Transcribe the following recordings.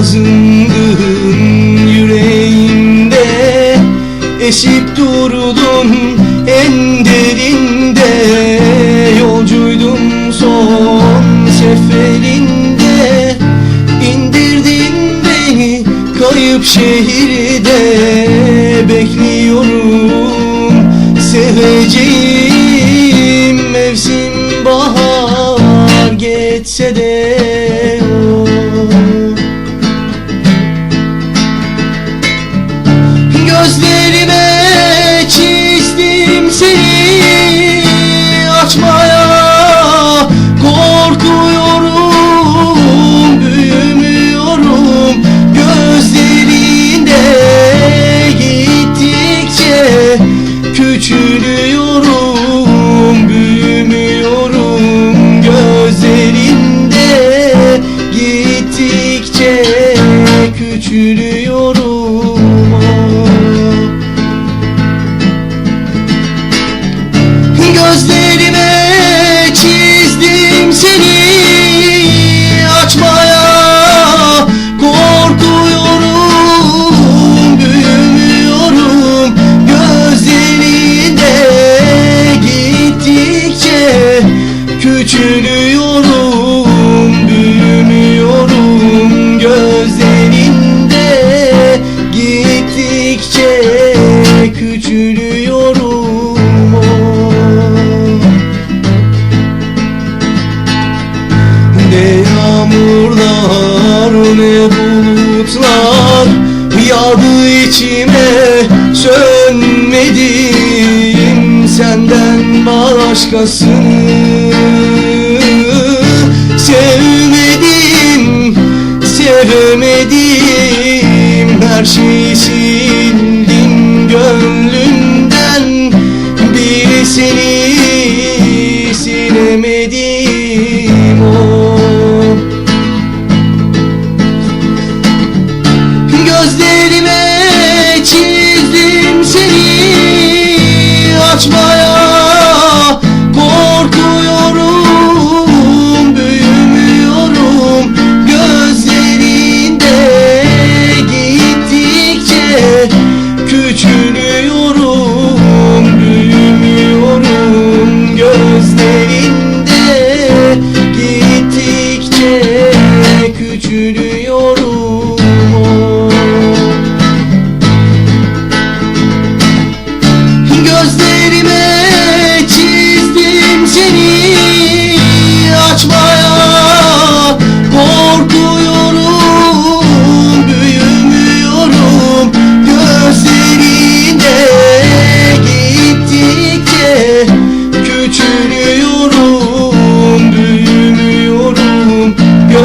Poyrazındın yüreğimde Esip durdun en derinde. Yolcuydum son seferinde İndirdin beni kayıp şehirde. Bekliyorum seveceğim küçülüyorum Gözlerime çizdim seni açmaya korkuyorum büyümüyorum gözlerinde gittikçe küçülüyorum Yağdı içime sönmedim Senden başkasını. Sevmedim, sevemedim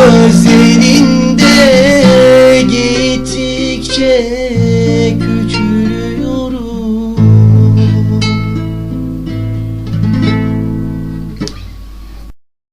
özelinde gittikçe küçük